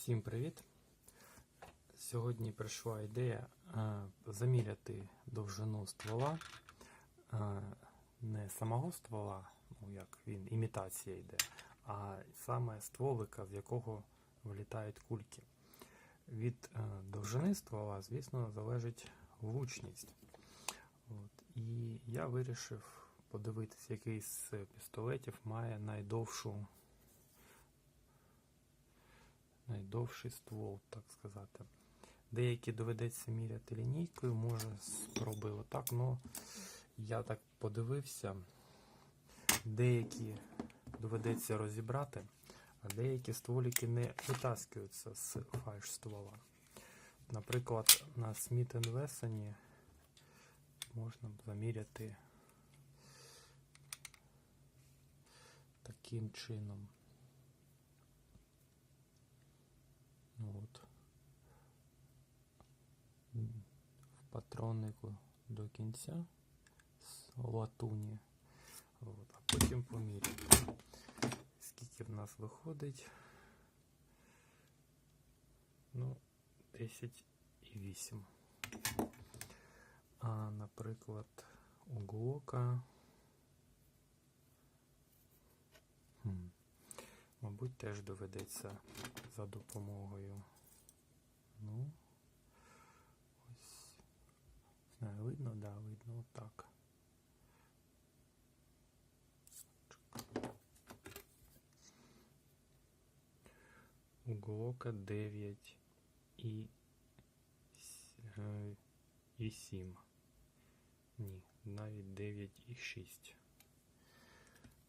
Всім привіт! Сьогодні прийшла ідея е, заміряти довжину ствола, е, не самого ствола, ну як він, імітація йде, а саме стволика, з якого вилітають кульки. Від е, довжини ствола, звісно, залежить влучність. От. І я вирішив подивитися, який з пістолетів має найдовшу найдовший ствол, так сказати. Деякі доведеться міряти лінійкою, може спробую отак, але я так подивився, деякі доведеться розібрати, а деякі стволики не витаскуються з фальш ствола. Наприклад, на Smith Wesson можна заміряти таким чином. Ну От. В патроннику до кінця з латуні. От. А потім поміряємо. Скільки в нас виходить? Ну, 10 і 8. А, наприклад, у Глока. Мабуть, теж доведеться за допомогою. Ну, ось. Не знаю, видно, да, видно отак. У Глока 9 і, і 7. Ні, навіть 9 і 6.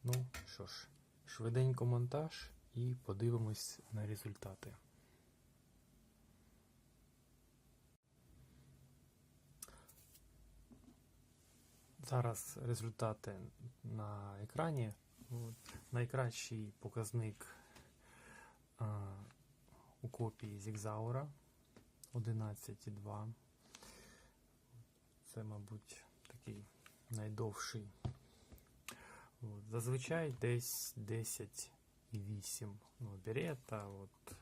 Ну, що ж, швиденько монтаж і подивимось на результати. Зараз результати на екрані. Найкращий показник у копії Зігзаура 11,2. Це, мабуть, такий найдовший. Зазвичай десь 10,8. Ну, Берета, от,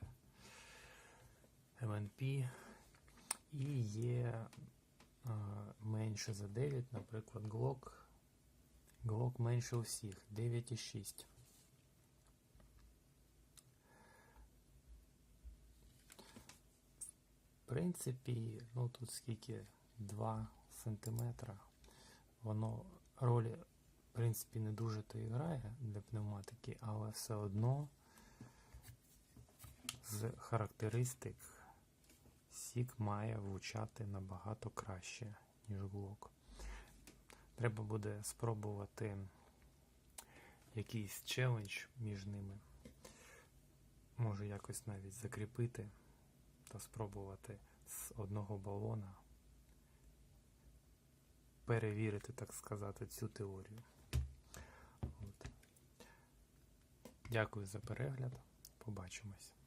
МНП. І є менше за 9, наприклад, Glock. Glock менше усіх, 9,6. В принципі, ну тут скільки 2 сантиметра. Воно ролі, в принципі, не дуже то і грає для пневматики, але все одно з характеристик Сік має влучати набагато краще, ніж Glock. Треба буде спробувати якийсь челендж між ними. Може якось навіть закріпити та спробувати з одного балона перевірити, так сказати, цю теорію. От. Дякую за перегляд. Побачимось.